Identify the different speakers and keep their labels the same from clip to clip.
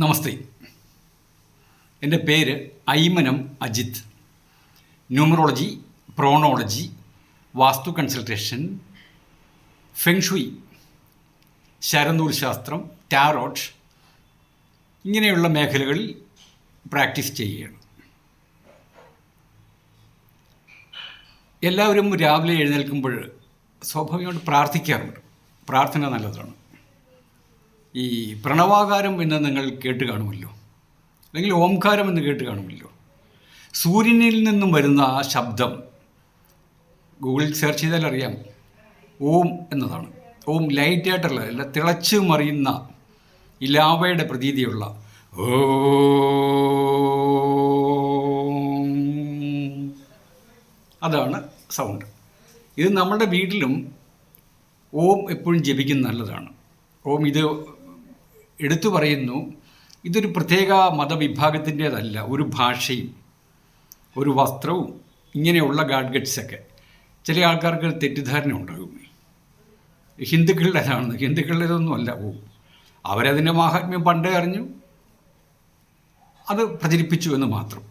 Speaker 1: നമസ്തേ. എന്റെ പേര് ഐമനം അജിത്. ന്യൂമറോളജി പ്രോണോളജി വാസ്തു കൺസൾട്ടേഷൻ ഫെങ്ഷുയി ശരനൂർ ശാസ്ത്രം ടാറോട്ട് ഇങ്ങനെയുള്ള മേഖലകളിൽ പ്രാക്ടീസ് ചെയ്യുകയാണ്. എല്ലാവരും രാവിലെ എഴുന്നേൽക്കുമ്പോൾ സ്വാഭാവികമായിട്ട് പ്രാർത്ഥിക്കാറുണ്ട്. പ്രാർത്ഥന നല്ലതാണ്. ഈ പ്രണവാകാരം എന്ന് നിങ്ങൾ കേട്ട് കാണുമല്ലോ. അല്ലെങ്കിൽ ഓംകാരം എന്ന് കേട്ട് കാണുമല്ലോ. സൂര്യനിൽ നിന്നും വരുന്ന ആ ശബ്ദം ഗൂഗിളിൽ സെർച്ച് ചെയ്താൽ അറിയാം. ഓം എന്നതാണ്. ഓം ലൈറ്റായിട്ടുള്ള അല്ല തിളച്ച് മറിയുന്ന ഇലാവയുടെ ലാവയുടെ പ്രതീതിയുള്ള ഓം. അതാണ് സൗണ്ട് ഇത് നമ്മുടെ വീട്ടിലും ഓം എപ്പോഴും ജപിക്കുന്നത് നല്ലതാണ്. ഓം ഇത് എടുത്തു പറയുന്നു ഇതൊരു പ്രത്യേക മതവിഭാഗത്തിന്റേതല്ല ഒരു ഭാഷയും ഒരു വസ്ത്രവും ഇങ്ങനെയുള്ള ഗാഡ്ഗറ്റ്സൊക്കെ. ചില ആൾക്കാർക്ക് തെറ്റിദ്ധാരണ ഉണ്ടാകും. ഹിന്ദുക്കളുടെ അതാണ് ഹിന്ദുക്കളുടെ ഇതൊന്നും അല്ല ഓ അവരതിന്റെ മാഹാത്മ്യം പണ്ടേ അറിഞ്ഞു. അത് പ്രചരിപ്പിച്ചു എന്ന് മാത്രം.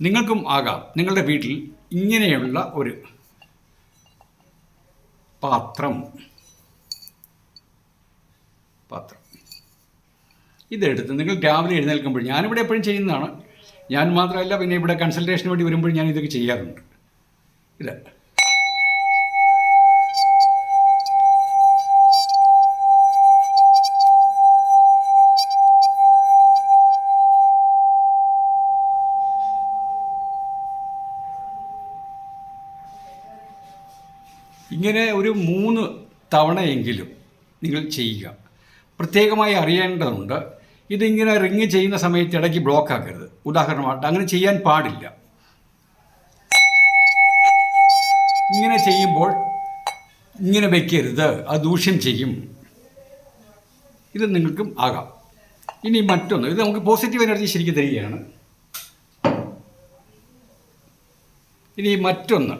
Speaker 1: നിങ്ങൾക്കും ആകാം നിങ്ങളുടെ വീട്ടിൽ ഇങ്ങനെയുള്ള ഒരു പാത്രം. പാത്രം. ഇതെടുത്ത് നിങ്ങൾ രാവിലെ എഴുന്നേൽക്കുമ്പോൾ ഞാനിവിടെ എപ്പോഴും ചെയ്യുന്നതാണ്. ഞാൻ മാത്രമല്ല പിന്നെ ഇവിടെ കൺസൾട്ടേഷന് വേണ്ടി വരുമ്പോൾ ഞാൻ ഇതൊക്കെ ചെയ്യാറുണ്ട്. ഇത് ഇങ്ങനെ ഒരു മൂന്ന് തവണയെങ്കിലും നിങ്ങൾ ചെയ്യുക. പ്രത്യേകമായി അറിയേണ്ടതുണ്ട് ഇതിങ്ങനെ റിങ് ചെയ്യുന്ന സമയത്ത് ഇടയ്ക്ക് ബ്ലോക്ക് ആക്കരുത്. ഉദാഹരണമായിട്ട് അങ്ങനെ ചെയ്യാൻ പാടില്ല. ഇങ്ങനെ ചെയ്യുമ്പോൾ ഇങ്ങനെ വയ്ക്കരുത് അത് ദൂഷ്യം ചെയ്യും. ഇത് നിങ്ങൾക്കും ആകാം. ഇനി മറ്റൊന്ന് ഇത് നമുക്ക് പോസിറ്റീവ് എനർജി ശരിക്കും തരികയാണ്. ഇനി മറ്റൊന്ന്.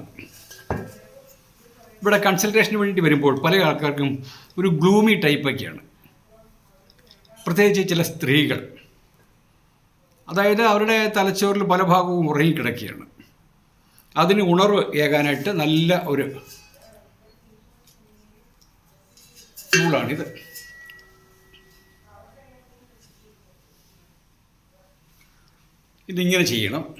Speaker 1: ഇവിടെ കൺസൾട്ടേഷന് വേണ്ടി വരുമ്പോൾ പല ആൾക്കാർക്കും ഒരു ഗ്ലൂമി ടൈപ്പൊക്കെയാണ് പ്രത്യേകിച്ച് ചില സ്ത്രീകൾ. അതായത് അവരുടെ തലച്ചോറിൽ പല ഭാഗവും ഉറങ്ങിക്കിടക്കുകയാണ്. അതിന് ഉണർവ് ഏകാനായിട്ട് നല്ല ഒരു ടൂളാണിത് ഇതിങ്ങനെ ചെയ്യണം.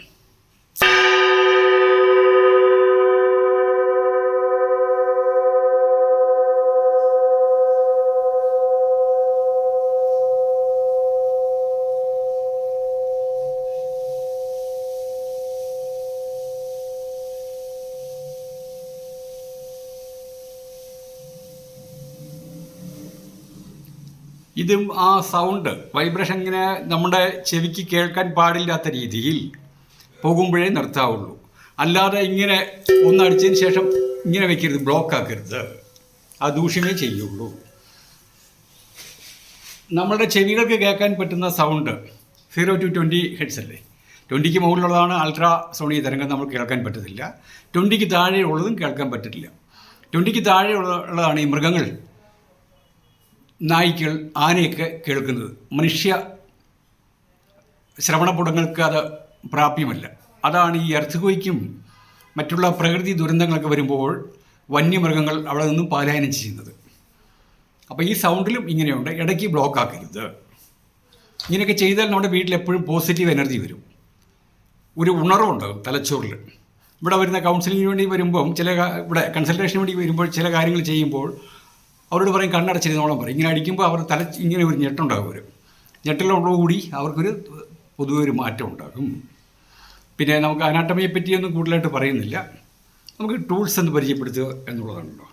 Speaker 1: ഇതും ആ സൗണ്ട് വൈബ്രേഷൻ ഇങ്ങനെ നമ്മുടെ ചെവിക്ക് കേൾക്കാൻ പാടില്ലാത്ത രീതിയിൽ പോകുമ്പോഴേ നിർത്താവുള്ളൂ. അല്ലാതെ ഇങ്ങനെ ഒന്നടിച്ചതിന് ശേഷം ഇങ്ങനെ വെക്കരുത് ബ്ലോക്ക് ആക്കരുത്. ആ ദൂഷ്യമേ ചെയ്യുള്ളൂ. നമ്മുടെ ചെവികൾക്ക് കേൾക്കാൻ പറ്റുന്ന sound zero to twenty hertz അല്ലേ? ട്വന്റിക്ക് മുകളിലുള്ളതാണ് അൾട്രാ സോണി തരംഗം നമ്മൾ കേൾക്കാൻ പറ്റത്തില്ല. ട്വന്റിക്ക് താഴെയുള്ളതും കേൾക്കാൻ പറ്റത്തില്ല. ട്വന്റിക്ക് താഴെയുള്ളതാണ് ഈ മൃഗങ്ങൾ. നായ്ക്കൾ ആനയൊക്കെ കേൾക്കുന്നത്. മനുഷ്യ ശ്രവണപുടങ്ങൾക്ക് അത് പ്രാപ്യമല്ല. അതാണ് ഈ എർത്തുകോയ്ക്കും മറ്റുള്ള പ്രകൃതി ദുരന്തങ്ങളൊക്കെ വരുമ്പോൾ വന്യമൃഗങ്ങൾ അവിടെ നിന്നും പാലായനം ചെയ്യുന്നത്. അപ്പോൾ ഈ സൗണ്ടിലും ഇങ്ങനെയുണ്ട്. ഇടയ്ക്ക് ബ്ലോക്ക് ആക്കരുത്. ഇങ്ങനെയൊക്കെ ചെയ്താൽ നമ്മുടെ വീട്ടിൽ എപ്പോഴും പോസിറ്റീവ് എനർജി വരും. ഒരു ഉണർവുണ്ടാകും തലച്ചോറിൽ. ഇവിടെ വരുന്ന കൗൺസിലിങ്ങിന് വേണ്ടി വരുമ്പം ചില ഇവിടെ കൺസൾട്ടേഷന് വേണ്ടി വരുമ്പോൾ ചില കാര്യങ്ങൾ ചെയ്യുമ്പോൾ അവരോട് പറയും കണ്ണടച്ചിരുന്നോളം പറയും. ഇങ്ങനെ അടിക്കുമ്പോൾ അവർ തല ഇങ്ങനെ ഒരു ഞെട്ടുണ്ടാകും ഒരു കൂടി അവർക്കൊരു പൊതുവെ ഒരു മാറ്റം ഉണ്ടാകും. പിന്നെ നമുക്ക് അനാട്ടമിയെ പറ്റിയൊന്നും കൂടുതലായിട്ട് പറയുന്നില്ല. നമുക്ക് ടൂൾസ് എന്ന് പരിചയപ്പെടുത്തുക എന്നുള്ളതാണല്ലോ.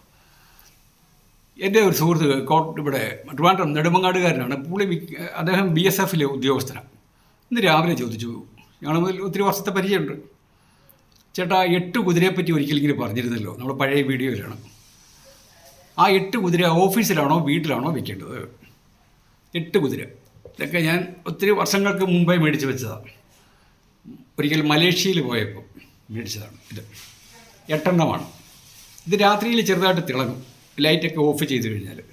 Speaker 1: എന്റെ ഒരു സുഹൃത്ത് കോട്ട് ഇവിടെ ട്രിവാൻഡ്രം നെടുമങ്ങാടുകാരനാണ്. പുള്ളി അദ്ദേഹം ബി എസ് എഫിലെ ഉദ്യോഗസ്ഥനാണ്. ഇന്ന് രാവിലെ ചോദിച്ചു ഞങ്ങൾ മുതൽ ഒത്തിരി വർഷത്തെ പരിചയമുണ്ട്. ചേട്ടാ എട്ട് കുതിരയെപ്പറ്റി ഒരിക്കലെങ്കിലും പറഞ്ഞിരുന്നല്ലോ നമ്മുടെ പഴയ വീഡിയോയിലാണ്. ആ എട്ട് കുതിര ഓഫീസിലാണോ വീട്ടിലാണോ വെക്കേണ്ടത്? എട്ട് കുതിര. ഇതൊക്കെ ഞാൻ ഒത്തിരി വർഷങ്ങൾക്ക് മുമ്പേ മേടിച്ച് വെച്ചതാണ്. ഒരിക്കൽ മലേഷ്യയിൽ പോയപ്പോൾ മേടിച്ചതാണ് ഇത്. എട്ടെണ്ണമാണ്. ഇത് രാത്രിയിൽ ചെറുതായിട്ട് തിളങ്ങും. ലൈറ്റൊക്കെ ഓഫ് ചെയ്ത് കഴിഞ്ഞാൽ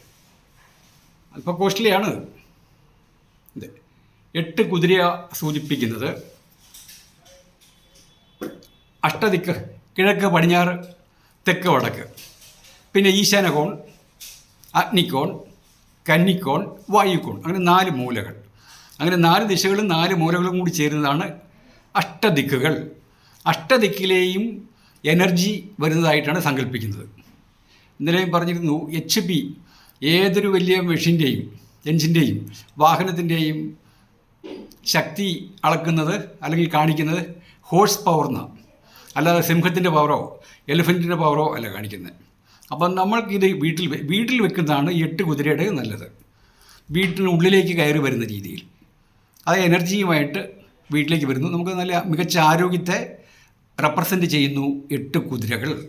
Speaker 1: അല്പം കോസ്റ്റ്ലിയാണ് ഇത്. എട്ട് കുതിര സൂചിപ്പിക്കുന്നത്. അഷ്ടദിക്ക് കിഴക്ക് പടിഞ്ഞാറ് തെക്ക് വടക്ക്. പിന്നെ ഈശാനകോൺ അഗ്നിക്കോൺ കന്നിക്കോൺ വായുക്കോൺ അങ്ങനെ നാല് മൂലകൾ. അങ്ങനെ നാല് ദിശകളും നാല് മൂലകളും കൂടി ചേരുന്നതാണ് അഷ്ടദിക്കുകൾ. അഷ്ടദിക്കിലെയും എനർജി വരുന്നതായിട്ടാണ് സങ്കല്പിക്കുന്നത്. ഇന്നലെയും പറഞ്ഞിരുന്നു എച്ച് പി ഏതൊരു വലിയ മെഷീന്റെയും എഞ്ചിന്റെയും വാഹനത്തിന്റെയും ശക്തി അളക്കുന്നത് അല്ലെങ്കിൽ കാണിക്കുന്നത് ഹോഴ്സ് പവർ എന്നാണ് അല്ലാതെ സിംഹത്തിന്റെ പവറോ എലിഫന്റിന്റെ പവറോ അല്ല കാണിക്കുന്നത്. അപ്പം നമ്മൾക്കിത് വീട്ടിൽ വീട്ടിൽ വെക്കുന്നതാണ് എട്ട് കുതിരയുടെ നല്ലത്. വീട്ടിനുള്ളിലേക്ക് കയറി വരുന്ന രീതിയിൽ. അത് എനർജിയുമായിട്ട് വീട്ടിലേക്ക് വരുന്നു. നമുക്ക് നല്ല മികച്ച ആരോഗ്യത്തെ റെപ്രസെന്റ് ചെയ്യുന്നു എട്ട് കുതിരകൾ.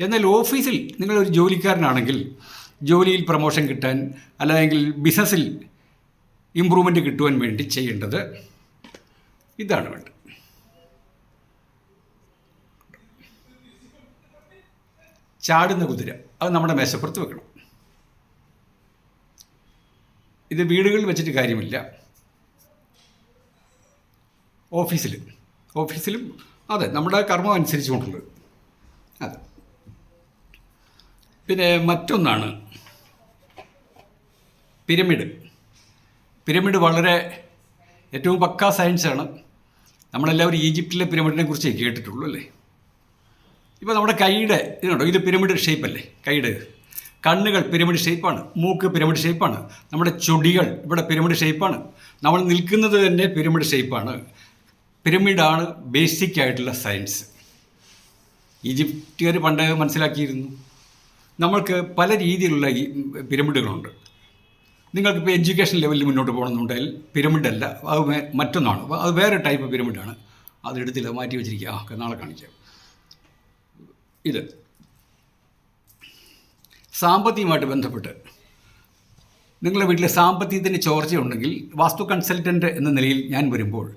Speaker 1: എന്നാൽ ഓഫീസിൽ നിങ്ങളൊരു ജോലിക്കാരനാണെങ്കിൽ ജോലിയിൽ പ്രൊമോഷൻ കിട്ടാൻ അല്ലെങ്കിൽ ബിസിനസ്സിൽ ഇമ്പ്രൂവ്മെന്റ് കിട്ടുവാൻ വേണ്ടി ചെയ്യേണ്ടത് ഇതാണ് വേണ്ടത്. ചാടുന്ന കുതിര. അത് നമ്മുടെ മേശപ്പുറത്ത് വെക്കണം. ഇത് വീടുകളിൽ വെച്ചിട്ട് കാര്യമില്ല. ഓഫീസിൽ ഓഫീസിലും അതെ നമ്മുടെ കർമ്മം അനുസരിച്ചുകൊണ്ടുള്ളത് അതെ. പിന്നെ മറ്റൊന്നാണ് പിരമിഡ്. പിരമിഡ് വളരെ ഏറ്റവും പക്കാ സയൻസാണ് നമ്മളെല്ലാവരും ഈജിപ്തിലെ പിരമിഡിനെ കുറിച്ച് കേട്ടിട്ടുള്ളൂ അല്ലേ? ഇപ്പോൾ നമ്മുടെ കൈയുടെ ഇതുണ്ടോ? ഇത് പിരമിഡ് ഷേപ്പല്ലേ കൈയുടെ. കണ്ണുകൾ പിരമിഡ് ഷേപ്പാണ് മൂക്ക് പിരമിഡ് ഷേപ്പാണ് നമ്മുടെ ചൊടികൾ ഇവിടെ പിരമിഡ് ഷേപ്പാണ് നമ്മൾ നിൽക്കുന്നത് തന്നെ പിരമിഡ് ഷേപ്പാണ് പിരമിഡാണ് ബേസിക് ആയിട്ടുള്ള സയൻസ് ഈജിപ്തുകാർ പണ്ട് മനസ്സിലാക്കിയിരുന്നു. നമ്മൾക്ക് പല രീതിയിലുള്ള ഈ പിരമിഡുകളുണ്ട് നിങ്ങൾക്കിപ്പോൾ എഡ്യൂക്കേഷൻ ലെവലിൽ മുന്നോട്ട് പോകണമെന്നുണ്ടെങ്കിൽ പിരമിഡല്ല അത് മറ്റൊന്നാണ്. അത് വേറെ ടൈപ്പ് പിരമിഡാണ് അതെടുത്തില്ല മാറ്റി വെച്ചിരിക്കുക. ആ നാളെ കാണിക്കാം. ഇത്. സാമ്പത്തികമായിട്ട് ബന്ധപ്പെട്ട് നിങ്ങളുടെ വീട്ടിലെ സാമ്പത്തികത്തിന് ചോർച്ചയുണ്ടെങ്കിൽ വാസ്തു കൺസൾട്ടന്റ് എന്ന നിലയിൽ ഞാൻ വരുമ്പോൾ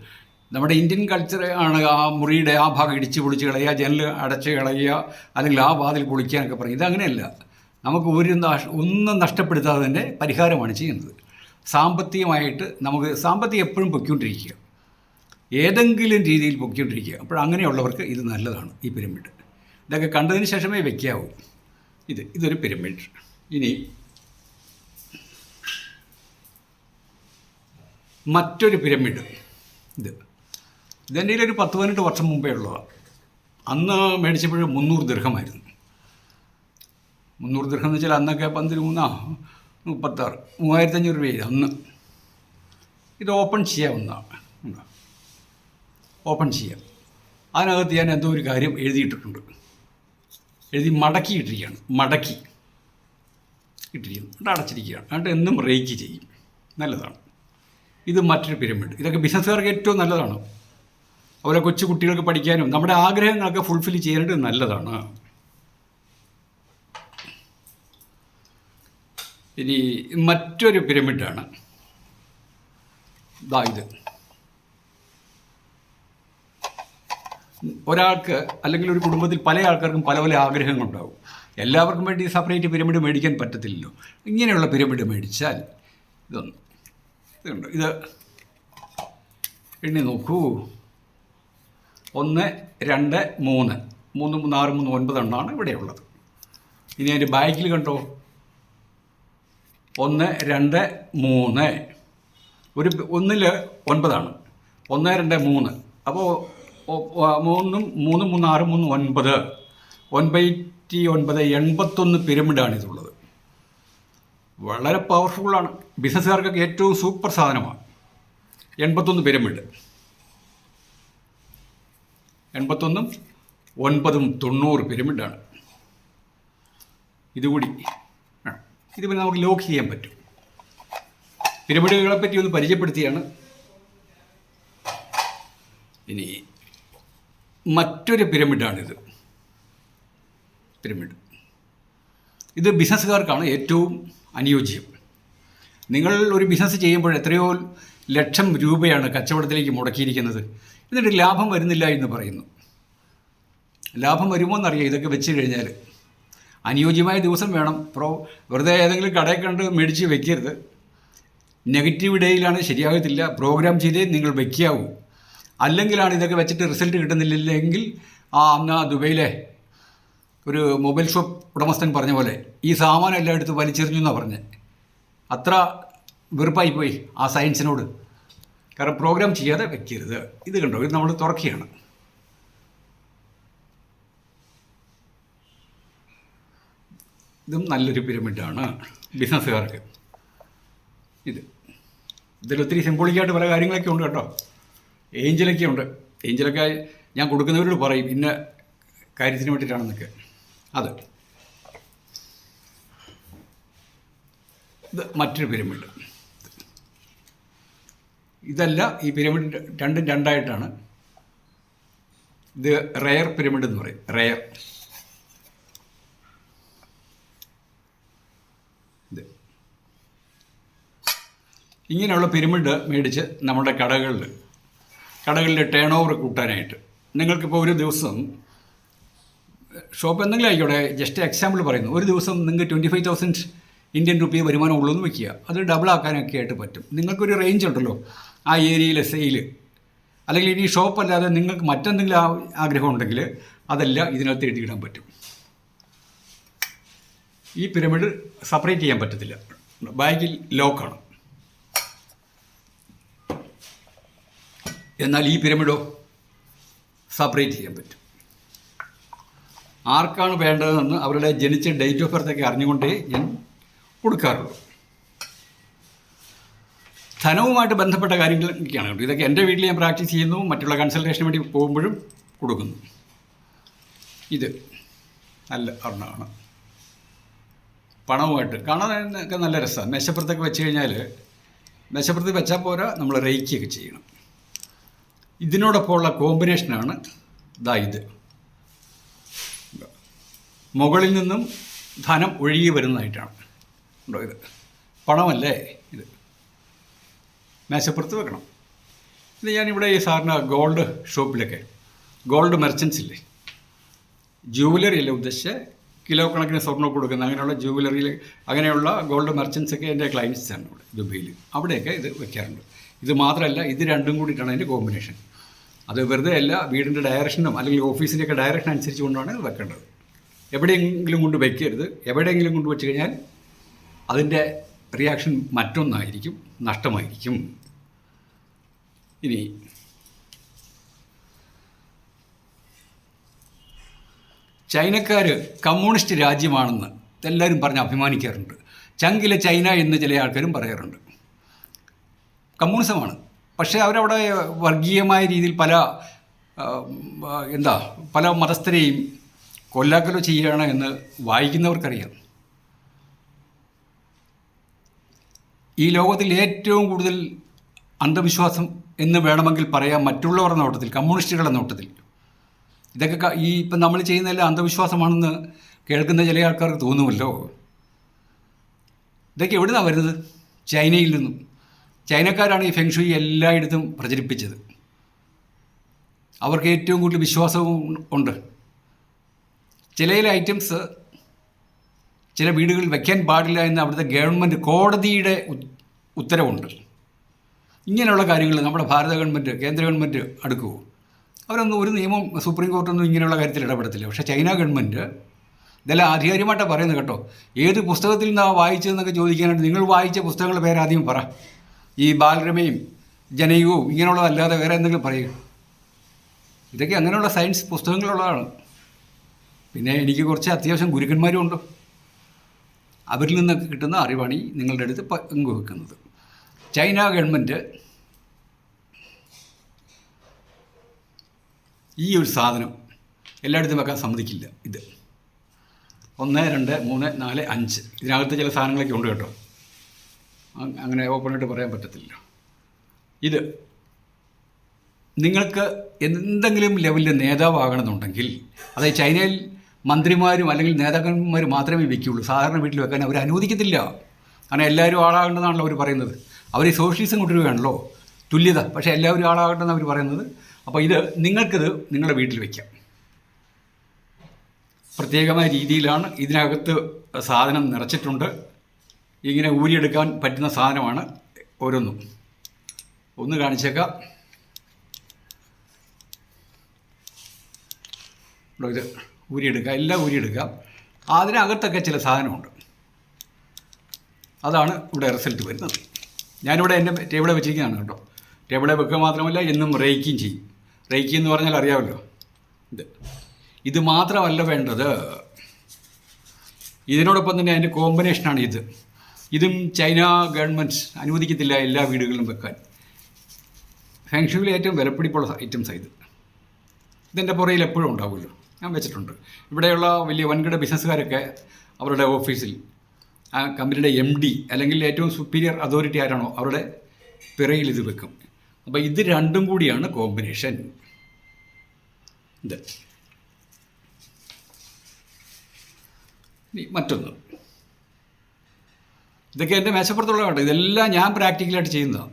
Speaker 1: നമ്മുടെ ഇന്ത്യൻ കൾച്ചർ ആണ് ആ മുറിയുടെ ആ ഭാഗം ഇടിച്ച് പൊളിച്ച് കളയുക ജനൽ അടച്ച് കളയുക അല്ലെങ്കിൽ ആ വാതിൽ പൊളിക്കാനൊക്കെ പറയും. ഇതങ്ങനെയല്ല നമുക്ക് ഒരു ഒന്നും നഷ്ടപ്പെടുത്താതെ തന്നെ പരിഹാരമാണ് ചെയ്യുന്നത്. സാമ്പത്തികമായിട്ട് നമുക്ക് സാമ്പത്തികം എപ്പോഴും പൊയ്ക്കൊണ്ടിരിക്കുക. ഏതെങ്കിലും രീതിയിൽ പൊയ്ക്കൊണ്ടിരിക്കുക. അപ്പോൾ അങ്ങനെയുള്ളവർക്ക് ഇത് നല്ലതാണ് ഈ പിരമിഡ്. ഇതൊക്കെ കണ്ടതിന് ശേഷമേ വെക്കാവൂ. ഇത് ഇതൊരു പിരമിഡ് ഇനി മറ്റൊരു പിരമിഡ് ഇത്. ഇതെന്റെ ഒരു പത്ത് പതിനെട്ട് വർഷം മുമ്പേ ഉള്ളതാണ് അന്ന് മേടിച്ചപ്പോൾ മുന്നൂറ് ദീർഘമായിരുന്നു. മുന്നൂറ് ദീർഘം എന്ന് വെച്ചാൽ അന്നൊക്കെ പന്തിരുമൂന്നാ മുപ്പത്താറ് മൂവായിരത്തഞ്ഞൂറ് രൂപയായി അന്ന്. ഇത് ഓപ്പൺ ചെയ്യാവുന്നതാണ് ഓപ്പൺ ചെയ്യാം. അതിനകത്ത് ഞാൻ എന്തോ ഒരു കാര്യം എഴുതിയിട്ടിട്ടുണ്ട്. എഴുതി മടക്കി ഇട്ടിരിക്കുകയാണ്. മടക്കി ഇട്ടിരിക്കുന്നു. അടച്ചിരിക്കുകയാണ്. എന്നിട്ട് എന്നും റേക്ക് ചെയ്യും. നല്ലതാണ്. ഇത് മറ്റൊരു പിരമിഡ് ഇതൊക്കെ ബിസിനസ്സുകാർക്ക് ഏറ്റവും നല്ലതാണ്. അതുപോലെ കൊച്ചു കുട്ടികൾക്ക് പഠിക്കാനും നമ്മുടെ ആഗ്രഹങ്ങളൊക്കെ ഫുൾഫിൽ ചെയ്യാനായിട്ട് നല്ലതാണ്. ഇനി മറ്റൊരു പിരമിഡാണ് ഇതാ ഇത്. ഒരാൾക്ക് അല്ലെങ്കിൽ ഒരു കുടുംബത്തിൽ പല ആൾക്കാർക്കും പല പല ആഗ്രഹങ്ങളുണ്ടാവും. എല്ലാവർക്കും വേണ്ടി സെപ്പറേറ്റ് പിരമിഡ് മേടിക്കാൻ പറ്റത്തില്ലല്ലോ. ഇങ്ങനെയുള്ള പിരമിഡ് മേടിച്ചാൽ ഇതൊന്ന് ഇതുണ്ട്. ഇത് എണ്ണി നോക്കൂ. ഒന്ന് രണ്ട് മൂന്ന്. മൂന്ന് മൂന്ന് ആറ് മൂന്ന് ഒൻപത് എണ്ണമാണ് ഇവിടെയുള്ളത്. ഇനി അതിന്റെ ബാക്കിൽ കണ്ടോ? ഒന്ന് രണ്ട് മൂന്ന്. ഒരു ഒന്നിൽ ഒൻപതാണ്. ഒന്ന് രണ്ട് മൂന്ന്. അപ്പോൾ മൂന്നും മൂന്ന് മൂന്ന് ആറ് മൂന്ന് ഒൻപത്. ഒൻപത്തി ഒൻപത് എൺപത്തൊന്ന് പിരമിഡാണ് ഇതുള്ളത്. വളരെ പവർഫുള്ളാണ് ബിസിനസ്സുകാർക്കൊക്കെ ഏറ്റവും സൂപ്പർ സാധനമാണ്. എൺപത്തൊന്ന് പിരമിഡ്. എൺപത്തൊന്നും ഒൻപതും തൊണ്ണൂറ് പിരമിഡാണ്. ഇതുകൂടി. ഇത് പിന്നെ നമുക്ക് ലോക്ക് ചെയ്യാൻ പറ്റും. പിരമിഡുകളെ പറ്റി ഒന്ന് പരിചയപ്പെടുത്തിയാണ്. ഇനി മറ്റൊരു പിരമിഡാണിത്. പിരമിഡ്. ഇത് ബിസിനസ്സുകാർക്കാണ് ഏറ്റവും അനുയോജ്യം. നിങ്ങൾ ഒരു ബിസിനസ് ചെയ്യുമ്പോൾ എത്രയോ ലക്ഷം രൂപയാണ് കച്ചവടത്തിലേക്ക് മുടക്കിയിരിക്കുന്നത്. എന്നിട്ട് ലാഭം വരുന്നില്ല എന്ന് പറയുന്നു. ലാഭം വരുമോ എന്നറിയാം. ഇതൊക്കെ വെച്ച് കഴിഞ്ഞാൽ അനുയോജ്യമായ ദിവസം വേണം. പ്രോ വെറുതെ ഏതെങ്കിലും കടയിൽ കണ്ട് മേടിച്ച് വെക്കരുത്. നെഗറ്റീവ് ഡേയിലാണ് ശരിയാകത്തില്ല. പ്രോഗ്രാം ചെയ്തേ നിങ്ങൾ വയ്ക്കാവൂ അല്ലെങ്കിലാണ് ഇതൊക്കെ വെച്ചിട്ട് റിസൾട്ട് കിട്ടുന്നില്ലെങ്കിൽ ആ അന്ന് ദുബൈയിലെ ഒരു മൊബൈൽ ഷോപ്പ് ഉടമസ്ഥൻ പറഞ്ഞ പോലെ ഈ സാമാനം എല്ലാം എടുത്ത് വലിച്ചെറിഞ്ഞു എന്നാണ് പറഞ്ഞത് അത്ര വെറുപ്പായി പോയി ആ സയൻസിനോട്. കാരണം പ്രോഗ്രാം ചെയ്യാതെ വെക്കരുത്. ഇത് കണ്ടോ? ഇത് നമ്മൾ തുറക്കുകയാണ്. ഇതും നല്ലൊരു പിരമിഡാണ് ബിസിനസ്സുകാർക്ക്. ഇത്. ഇതിൽ ഒത്തിരി സിംബോളിക്കായിട്ട് പല കാര്യങ്ങളൊക്കെ ഉണ്ട് കേട്ടോ. ഏഞ്ചലൊക്കെ ഉണ്ട്. ഏഞ്ചലൊക്കെ ഞാൻ കൊടുക്കുന്നവരോട് പറയും ഇന്ന കാര്യത്തിന് വേണ്ടിയിട്ടാണെന്നൊക്കെ. അത്. ഇത് മറ്റൊരു പിരമിഡ്. ഇതല്ല ഈ പിരമിഡ് രണ്ടും രണ്ടായിട്ടാണ്. ഇത് റെയർ പിരമിഡ് എന്ന് പറയും. റെയർ. ഇങ്ങനെയുള്ള പിരമിഡ് മേടിച്ച് നമ്മുടെ കടകളിൽ കടകളിലെ ടേൺ ഓവർ കൂട്ടാനായിട്ട്. നിങ്ങൾക്കിപ്പോൾ ഒരു ദിവസം ഷോപ്പ് എന്തെങ്കിലും ആയിക്കോട്ടെ ജസ്റ്റ് എക്സാമ്പിൾ പറയുന്നു. ഒരു ദിവസം നിങ്ങൾക്ക് ട്വന്റി ഫൈവ് തൗസൻഡ് ഇന്ത്യൻ രൂപ വരുമാനം ഉള്ളൂ എന്ന് വയ്ക്കുക അത് ഡബിൾ ആക്കാനൊക്കെ ആയിട്ട് പറ്റും. നിങ്ങൾക്കൊരു റേഞ്ച് ഉണ്ടല്ലോ. ആ ഏരിയയിലെ സെയിൽ അല്ലെങ്കിൽ ഇനി ഷോപ്പ് അല്ലാതെ നിങ്ങൾക്ക് മറ്റെന്തെങ്കിലും ആഗ്രഹം ഉണ്ടെങ്കിൽ അതെല്ലാം ഇതിനകത്ത് എഴുതിയിടാൻ പറ്റും. ഈ പിരമിഡ് സെപ്പറേറ്റ് ചെയ്യാൻ പറ്റത്തില്ല. ബാഗിൽ ലോക്കാണ് എന്നാൽ ഈ പിരമിഡോ സെപ്പറേറ്റ് ചെയ്യാൻ പറ്റും. ആർക്കാണ് വേണ്ടതെന്ന് അവരുടെ ജനിച്ച ഡേറ്റ് ഓഫ് ബർത്തൊക്കെ അറിഞ്ഞുകൊണ്ടേ ഞാൻ കൊടുക്കാറുള്ളൂ. ധനവുമായിട്ട് ബന്ധപ്പെട്ട കാര്യങ്ങളൊക്കെയാണ് ഇതൊക്കെ എന്റെ വീട്ടിൽ ഞാൻ പ്രാക്ടീസ് ചെയ്യുന്നു മറ്റുള്ള കൺസൾട്ടേഷന് വേണ്ടി പോകുമ്പോഴും കൊടുക്കുന്നു. ഇത് നല്ല ഒരെണ്ണമാണ്. പണവുമായിട്ട് കാണാനൊക്കെ നല്ല രസമാണ്. മേശപ്പുറത്തൊക്കെ വെച്ച് കഴിഞ്ഞാൽ മേശപ്പുറത്ത് വെച്ചാൽ പോരാ നമ്മൾ റേക്കിയൊക്കെ ചെയ്യണം. ഇതിനോടൊപ്പമുള്ള കോമ്പിനേഷനാണ് ദാ ഇത്. മുകളിൽ നിന്നും ധനം ഒഴുകി വരുന്നതായിട്ടാണ്. ഉണ്ടോ ഇത്? പണമല്ലേ ഇത്? മേശപ്പുറത്ത് വെക്കണം. ഇത് ഞാനിവിടെ ഈ സാറിന് ഗോൾഡ് ഷോപ്പിലൊക്കെ ഗോൾഡ് മെർച്ചൻസ് ഇല്ലേ? ജുവലറി അല്ല ഉദ്ദേശിച്ച്? കിലോ കണക്കിന് സ്വർണം കൊടുക്കുന്ന അങ്ങനെയുള്ള ജുവലറിയിൽ അങ്ങനെയുള്ള ഗോൾഡ് മെർച്ചൻസ് ഒക്കെ എന്റെ ആണ് ഇവിടെ ദുബൈയിൽ. അവിടെയൊക്കെ ഇത് വെക്കാറുണ്ട്. ഇത് മാത്രമല്ല ഇത് രണ്ടും കൂടിയിട്ടാണ് അതിന്റെ കോമ്പിനേഷൻ അത് വെറുതെ അല്ല വീടിന്റെ ഡയറക്ഷനും അല്ലെങ്കിൽ ഓഫീസിന്റെയൊക്കെ ഡയറക്ഷൻ അനുസരിച്ച് കൊണ്ടാണ് ഇത് വെക്കേണ്ടത്. എവിടെയെങ്കിലും കൊണ്ട് വയ്ക്കരുത് എവിടെയെങ്കിലും കൊണ്ട് വെച്ച് കഴിഞ്ഞാൽ അതിന്റെ റിയാക്ഷൻ മറ്റൊന്നായിരിക്കും നഷ്ടമായിരിക്കും. ഇനി ചൈനക്കാർ കമ്മ്യൂണിസ്റ്റ് രാജ്യമാണെന്ന് എല്ലാവരും പറഞ്ഞ് അഭിമാനിക്കാറുണ്ട്. ചങ്കിലെ ചൈന എന്ന് ചില ആൾക്കാരും പറയാറുണ്ട്. കമ്മ്യൂണിസമാണ്. പക്ഷേ അവരവിടെ വർഗീയമായ രീതിയിൽ പല എന്താ പല മതസ്ഥരെയും കൊല്ലാക്കലോ ചെയ്യുകയാണ് എന്ന് വായിക്കുന്നവർക്കറിയാം. ഈ ലോകത്തിൽ ഏറ്റവും കൂടുതൽ അന്ധവിശ്വാസം എന്ന് വേണമെങ്കിൽ പറയാം മറ്റുള്ളവരുടെ നോട്ടത്തിൽ കമ്മ്യൂണിസ്റ്റുകളുടെ നോട്ടത്തിൽ. ഇതൊക്കെ ഈ ഇപ്പം നമ്മൾ ചെയ്യുന്നതെല്ലാം അന്ധവിശ്വാസമാണെന്ന് കേൾക്കുന്ന ചില ആൾക്കാർക്ക് തോന്നുമല്ലോ. ഇതൊക്കെ എവിടെ നിന്നാണ് വരുന്നത്? ചൈനയിൽ നിന്നും. ചൈനക്കാരാണ് ഈ ഫെങ്ഷുയി എല്ലായിടത്തും പ്രചരിപ്പിച്ചത്. അവർക്ക് ഏറ്റവും കൂടുതൽ വിശ്വാസവും ഉണ്ട്. ചില ചില ഐറ്റംസ് ചില വീടുകളിൽ വയ്ക്കാൻ പാടില്ല എന്ന് അവിടുത്തെ ഗവൺമെന്റ് കോടതിയുടെ ഉത്തരവുണ്ട്. ഇങ്ങനെയുള്ള കാര്യങ്ങൾ നമ്മുടെ ഭാരത ഗവൺമെന്റ് കേന്ദ്ര ഗവൺമെന്റ് അടുക്കുമോ അവരൊന്നും ഒരു നിയമം സുപ്രീം കോർട്ടൊന്നും ഇങ്ങനെയുള്ള കാര്യത്തിൽ ഇടപെടത്തില്ല. പക്ഷേ ചൈന ഗവൺമെന്റ് ഇതെല്ലാം ആധികാരികമായിട്ടാണ് പറയുന്നത് കേട്ടോ. ഏത് പുസ്തകത്തിൽ നിന്നാണ് വായിച്ചതെന്നൊക്കെ ചോദിക്കാനായിട്ട് നിങ്ങൾ വായിച്ച പുസ്തകങ്ങളുടെ പേരാദ്യം പറ. ഈ ബാലരമയും ജനയുവും ഇങ്ങനെയുള്ളതല്ലാതെ വേറെ എന്തെങ്കിലും പറയുക. ഇതൊക്കെ അങ്ങനെയുള്ള സയൻസ് പുസ്തകങ്ങളുള്ളതാണ്. പിന്നെ എനിക്ക് കുറച്ച് അത്യാവശ്യം ഗുരുക്കന്മാരും ഉണ്ട്. അവരിൽ നിന്നൊക്കെ കിട്ടുന്ന അറിവാണ് ഈ നിങ്ങളുടെ അടുത്ത് പങ്കുവെക്കുന്നത്. ചൈന ഗവൺമെന്റ് ഈ ഒരു സാധനം എല്ലായിടത്തും വെക്കാൻ സമ്മതിക്കില്ല. ഇത്. ഒന്ന് രണ്ട് മൂന്ന് നാല് അഞ്ച്. ഇതിനകത്ത് ചില സാധനങ്ങളൊക്കെ ഉണ്ട് കേട്ടോ. അങ്ങനെ ഓപ്പണായിട്ട് പറയാൻ പറ്റത്തില്ല. ഇത് നിങ്ങൾക്ക് എന്തെങ്കിലും ലെവലിൽ നേതാവാകണമെന്നുണ്ടെങ്കിൽ അതായത് ചൈനയിൽ മന്ത്രിമാരും അല്ലെങ്കിൽ നേതാക്കന്മാർ മാത്രമേ വെക്കുകയുള്ളൂ സാധാരണ വീട്ടിൽ വെക്കാൻ അവർ അനുവദിക്കത്തില്ല. കാരണം എല്ലാവരും ആളാകേണ്ടതാണല്ലോ അവർ പറയുന്നത്. അവർ സോഷ്യലിസം കൊണ്ടുവരികയാണല്ലോ. തുല്യത. പക്ഷേ എല്ലാവരും ആളാകട്ടെന്ന് അവർ പറയുന്നത്. അപ്പോൾ ഇത് നിങ്ങൾക്കിത് നിങ്ങളുടെ വീട്ടിൽ വയ്ക്കാം പ്രത്യേകമായ രീതിയിലാണ് ഇതിനകത്ത് സാധനം നിറച്ചിട്ടുണ്ട്. ഇങ്ങനെ ഊരിയെടുക്കാൻ പറ്റുന്ന സാധനമാണ് ഓരോന്നും. ഒന്ന് കാണിച്ചേക്കാം. ഇത് ഊരിയെടുക്കുക എല്ലാം ഊരിയെടുക്കാം. അതിനകത്തൊക്കെ ചില സാധനമുണ്ട്. അതാണ് ഇവിടെ റിസൾട്ട് വരുന്നത്. ഞാനിവിടെ എന്റെ ടേബിളെ വെച്ചിരിക്കുന്നതാണ് കേട്ടോ. ടേബിളെ വെക്കുക മാത്രമല്ല എന്നും റേക്കിയും ചെയ്യും. റേക്കി എന്ന് പറഞ്ഞാൽ അറിയാമല്ലോ. ഇത്. ഇത് മാത്രമല്ല വേണ്ടത്. ഇതിനോടൊപ്പം തന്നെ അതിന്റെ കോമ്പിനേഷനാണ് ഇത്. ഇതും ചൈന ഗവൺമെന്റ് അനുവദിക്കത്തില്ല എല്ലാ വീടുകളിലും വെക്കാൻ. ഫെങ്ഷുവിൽ ഏറ്റവും വിലപ്പിടിപ്പുള്ള ഐറ്റംസ് ഇത് ഇതിന്റെ പുറയിൽ എപ്പോഴും ഉണ്ടാവുമല്ലോ. ഞാൻ വെച്ചിട്ടുണ്ട്. ഇവിടെയുള്ള വലിയ വൻകിട ബിസിനസ്സുകാരൊക്കെ അവരുടെ ഓഫീസിൽ ആ കമ്പനിയുടെ എം ഡി അല്ലെങ്കിൽ ഏറ്റവും സുപ്പീരിയർ അതോറിറ്റി ആരാണോ അവരുടെ പിറയിൽ ഇത് വെക്കും. അപ്പോൾ ഇത് രണ്ടും കൂടിയാണ് കോമ്പിനേഷൻ ഇത്. മറ്റൊന്ന്. ഇതൊക്കെ എന്റെ മേശപ്പുറത്തുള്ള കേട്ടോ. ഇതെല്ലാം ഞാൻ പ്രാക്ടിക്കലായിട്ട് ചെയ്യുന്നതാണ്.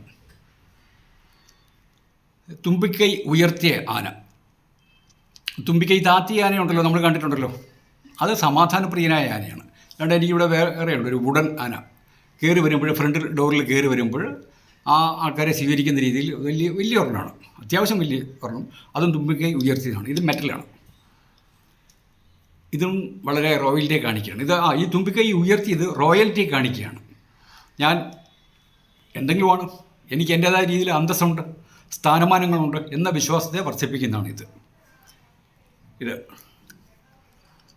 Speaker 1: തുമ്പിക്കൈ ഉയർത്തിയ ആന. തുമ്പിക്കൈ താത്തിയ ആനയുണ്ടല്ലോ നമ്മൾ കണ്ടിട്ടുണ്ടല്ലോ. അത് സമാധാനപ്രിയനായ ആനയാണ്. അതുകൊണ്ട് എനിക്കിവിടെ വേറെയുണ്ട് ഒരു വുഡൻ ആന. കയറി വരുമ്പോൾ ഫ്രണ്ട് ഡോറിൽ കയറി വരുമ്പോൾ ആ ആൾക്കാരെ സ്വീകരിക്കുന്ന രീതിയിൽ വലിയ വലിയ ഒരെണ്ണമാണ്. അത്യാവശ്യം വലിയ ഒരെണ്ണം. അതും തുമ്പിക്കൈ ഉയർത്തിയതാണ്. ഇത് മെറ്റലാണ്. ഇതും വളരെ റോയൽറ്റിയെ കാണിക്കുകയാണ്. ഇത് ആ ഈ തുമ്പിക്കൈ ഉയർത്തിയത് റോയൽറ്റിയെ കാണിക്കുകയാണ്. ഞാൻ എന്തെങ്കിലുമാണ്. എനിക്ക് എന്റേതായ രീതിയിൽ അന്തസ്സുണ്ട് സ്ഥാനമാനങ്ങളുണ്ട് എന്ന വിശ്വാസത്തെ വർദ്ധിപ്പിക്കുന്നതാണ് ഇത്. ഇത്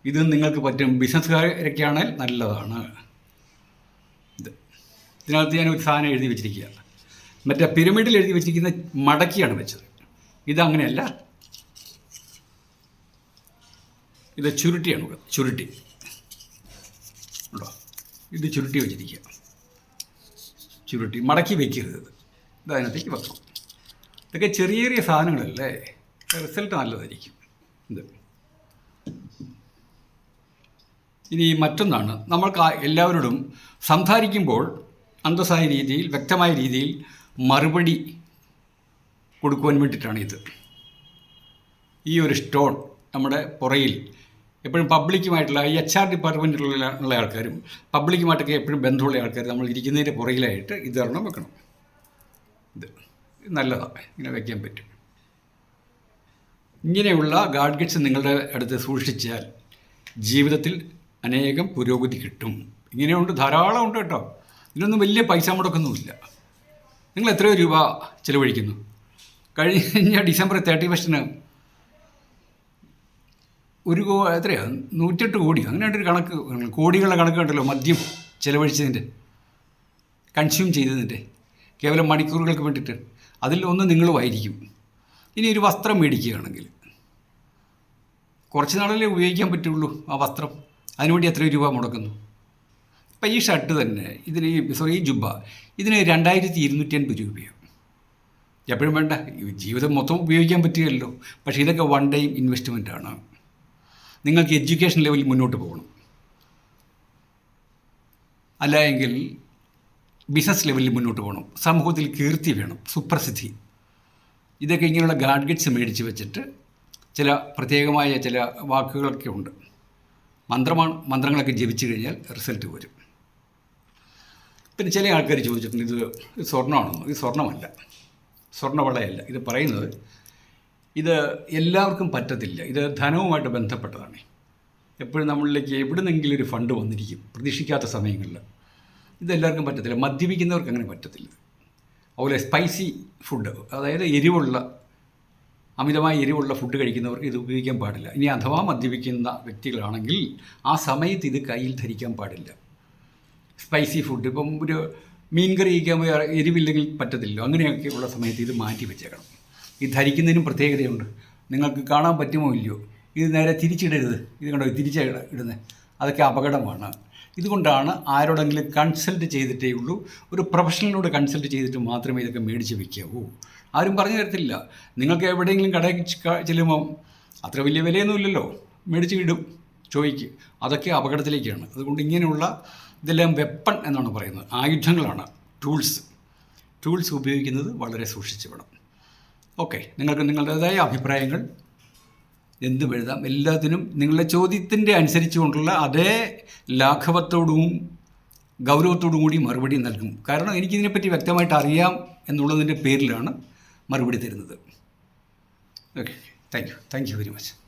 Speaker 1: ഇത് നിങ്ങൾക്ക് പറ്റും. ബിസിനസ്സുകാരൊക്കെയാണെങ്കിൽ നല്ലതാണ്. ഇത് ഇതിനകത്ത് ഞാൻ ഒരു സാധനം എഴുതി വെച്ചിരിക്കുക. മറ്റേ പിരമിഡിൽ എഴുതി വെച്ചിരിക്കുന്ന മടക്കിയാണ് വെച്ചത്. ഇതങ്ങനെയല്ല ഇത് ചുരുട്ടിയാണ് ചുരുട്ടി. ഉണ്ടോ? ഇത് ചുരുട്ടി വെച്ചിരിക്കുക. ചുരുട്ടി മടക്കി വെക്കരുത്. ഇത് അതിനകത്തേക്ക് വെക്കണം. ഇതൊക്കെ ചെറിയ ചെറിയ സാധനങ്ങളല്ലേ? റിസൾട്ട് നല്ലതായിരിക്കും. ഇത്. ഇനി മറ്റൊന്നാണ് നമ്മൾക്ക് എല്ലാവരോടും സംസാരിക്കുമ്പോൾ അന്തസ്സായ രീതിയിൽ വ്യക്തമായ രീതിയിൽ മറുപടി കൊടുക്കുവാൻ വേണ്ടിയിട്ടാണ് ഇത്. ഈ ഒരു സ്റ്റോൺ നമ്മുടെ പുറയിൽ എപ്പോഴും പബ്ലിക്കുമായിട്ടുള്ള ഈ എച്ച് ആർ ഡിപ്പാർട്ട്മെന്റിലുള്ള ആൾക്കാരും പബ്ലിക്കുമായിട്ടൊക്കെ എപ്പോഴും ബന്ധമുള്ള ആൾക്കാർ നമ്മൾ ഇരിക്കുന്നതിന്റെ പുറകിലായിട്ട് ഇത് ഒരെണ്ണം വെക്കണം. ഇത് ഇത് നല്ലതാണ് ഇങ്ങനെ വയ്ക്കാൻ പറ്റും. ഇങ്ങനെയുള്ള ഗാഡ്ഗറ്റ്സ് നിങ്ങളുടെ അടുത്ത് സൂക്ഷിച്ചാൽ ജീവിതത്തിൽ അനേകം പുരോഗതി കിട്ടും. ഇങ്ങനെയുണ്ട് ധാരാളം ഉണ്ട് കേട്ടോ. ഇതിനൊന്നും വലിയ പൈസ മുടക്കൊന്നുമില്ല നിങ്ങൾ എത്രയോ രൂപ ചിലവഴിക്കുന്നു. കഴിഞ്ഞ ഡിസംബർ തേർട്ടി ഫസ്റ്റിന് ഒരു കോ എത്രയാണ് നൂറ്റെട്ട് കോടി. അങ്ങനെ ഒരു കണക്ക്. കോടികളുടെ കണക്ക് കണ്ടല്ലോ മദ്യം ചിലവഴിച്ചതിന്റെ കൺസ്യൂം ചെയ്തതിന്റെ കേവലം മണിക്കൂറുകൾക്ക് വേണ്ടിയിട്ട്. അതിൽ ഒന്ന് നിങ്ങളുമായിരിക്കും. ഇനി ഒരു വസ്ത്രം മേടിക്കുകയാണെങ്കിൽ കുറച്ച് നാളല്ലേ ഉപയോഗിക്കാൻ പറ്റുള്ളൂ ആ വസ്ത്രം? അതിനുവേണ്ടി എത്ര രൂപ മുടക്കുന്നു. ഇപ്പം ഈ ഷർട്ട് തന്നെ ഇതിന് ഈ സോറി ഈ ജുബ്ബ ഇതിന് രണ്ടായിരത്തി ഇരുന്നൂറ്റി അൻപത് രൂപയാണ്. എപ്പോഴും വേണ്ട ജീവിതം മൊത്തം ഉപയോഗിക്കാൻ പറ്റുകയല്ലോ. പക്ഷേ ഇതൊക്കെ വൺ ടൈം ഇൻവെസ്റ്റ്മെന്റ് ആണ്. നിങ്ങൾക്ക് എഡ്യൂക്കേഷൻ ലെവലിൽ മുന്നോട്ട് പോകണം. അല്ല എങ്കിൽ ബിസിനസ് ലെവലിൽ മുന്നോട്ട് പോകണം. സമൂഹത്തിൽ കീർത്തി വേണം. സുപ്രസിദ്ധി. ഇതൊക്കെ ഇങ്ങനെയുള്ള ഗാഡ്ഗറ്റ്സ് മേടിച്ച് വെച്ചിട്ട് ചില പ്രത്യേകമായ ചില വാക്കുകളൊക്കെ ഉണ്ട്. മന്ത്രമാണ് മന്ത്രങ്ങളൊക്കെ ജപിച്ചു കഴിഞ്ഞാൽ റിസൾട്ട് വരും. പിന്നെ ചില ആൾക്കാർ ചോദിച്ചിട്ടുണ്ട് ഇത് സ്വർണമാണെന്നോ. ഇത് സ്വർണമല്ല. സ്വർണവളയല്ല ഇത് പറയുന്നത് ഇത് എല്ലാവർക്കും പറ്റത്തില്ല. ഇത് ധനവുമായിട്ട് ബന്ധപ്പെട്ടതാണ്. എപ്പോഴും നമ്മളിലേക്ക് എവിടുന്നെങ്കിലും ഒരു ഫണ്ട് വന്നിരിക്കും പ്രതീക്ഷിക്കാത്ത സമയങ്ങളിൽ. ഇതെല്ലാവർക്കും പറ്റത്തില്ല. മദ്യപിക്കുന്നവർക്ക് അങ്ങനെ പറ്റത്തില്ല. അതുപോലെ സ്പൈസി ഫുഡ് അതായത് എരിവുള്ള അമിതമായ എരിവുള്ള ഫുഡ് കഴിക്കുന്നവർക്ക് ഇത് ഉപയോഗിക്കാൻ പാടില്ല. ഇനി അഥവാ മദ്യപിക്കുന്ന വ്യക്തികളാണെങ്കിൽ ആ സമയത്ത് ഇത് കയ്യിൽ ധരിക്കാൻ പാടില്ല. സ്പൈസി ഫുഡ് ഇപ്പം ഒരു മീൻ കറി കഴിക്കാൻ പോയി എരിവില്ലെങ്കിൽ പറ്റത്തില്ലല്ലോ. അങ്ങനെയൊക്കെയുള്ള സമയത്ത് ഇത് മാറ്റി വെച്ചേക്കണം. ഈ ധരിക്കുന്നതിനും പ്രത്യേകതയുണ്ട്. നിങ്ങൾക്ക് കാണാൻ പറ്റുമോ ഇല്ലയോ? ഇത് നേരെ തിരിച്ചിടരുത്. ഇത് കണ്ടോ? തിരിച്ച ഇടുന്നത് അതൊക്കെ അപകടമാണ്. ഇതുകൊണ്ടാണ് ആരോടെങ്കിലും കൺസൾട്ട് ചെയ്തിട്ടേ ഉള്ളൂ. ഒരു പ്രൊഫഷണലിനോട് കൺസൾട്ട് ചെയ്തിട്ട് മാത്രമേ ഇതൊക്കെ മേടിച്ച് വയ്ക്കാവൂ ആരും പറഞ്ഞു തരത്തില്ല. നിങ്ങൾക്ക് എവിടെയെങ്കിലും കടയിൽ ചെല്ലുമ്പം അത്ര വലിയ വിലയൊന്നുമില്ലല്ലോ. മേടിച്ച് ഇടും. ചോദിക്കും. അതൊക്കെ അപകടത്തിലേക്കാണ്. അതുകൊണ്ട് ഇങ്ങനെയുള്ള ഇതെല്ലാം വെപ്പൺ എന്നാണ് പറയുന്നത്. ആയുധങ്ങളാണ്. ടൂൾസ് ടൂൾസ് ഉപയോഗിക്കുന്നത് വളരെ സൂക്ഷിച്ചു വേണം. ഓക്കെ നിങ്ങൾക്ക് നിങ്ങളുടേതായ അഭിപ്രായങ്ങൾ എന്തും എഴുതാം. എല്ലാത്തിനും നിങ്ങളുടെ ചോദ്യത്തിന്റെ അനുസരിച്ചുകൊണ്ടുള്ള അതേ ലാഘവത്തോടും ഗൗരവത്തോടും കൂടി മറുപടി നൽകും. കാരണം എനിക്കിതിനെപ്പറ്റി വ്യക്തമായിട്ട് അറിയാം എന്നുള്ളതിന്റെ പേരിലാണ് മറുപടി തരുന്നത്. Okay thank you thank you very much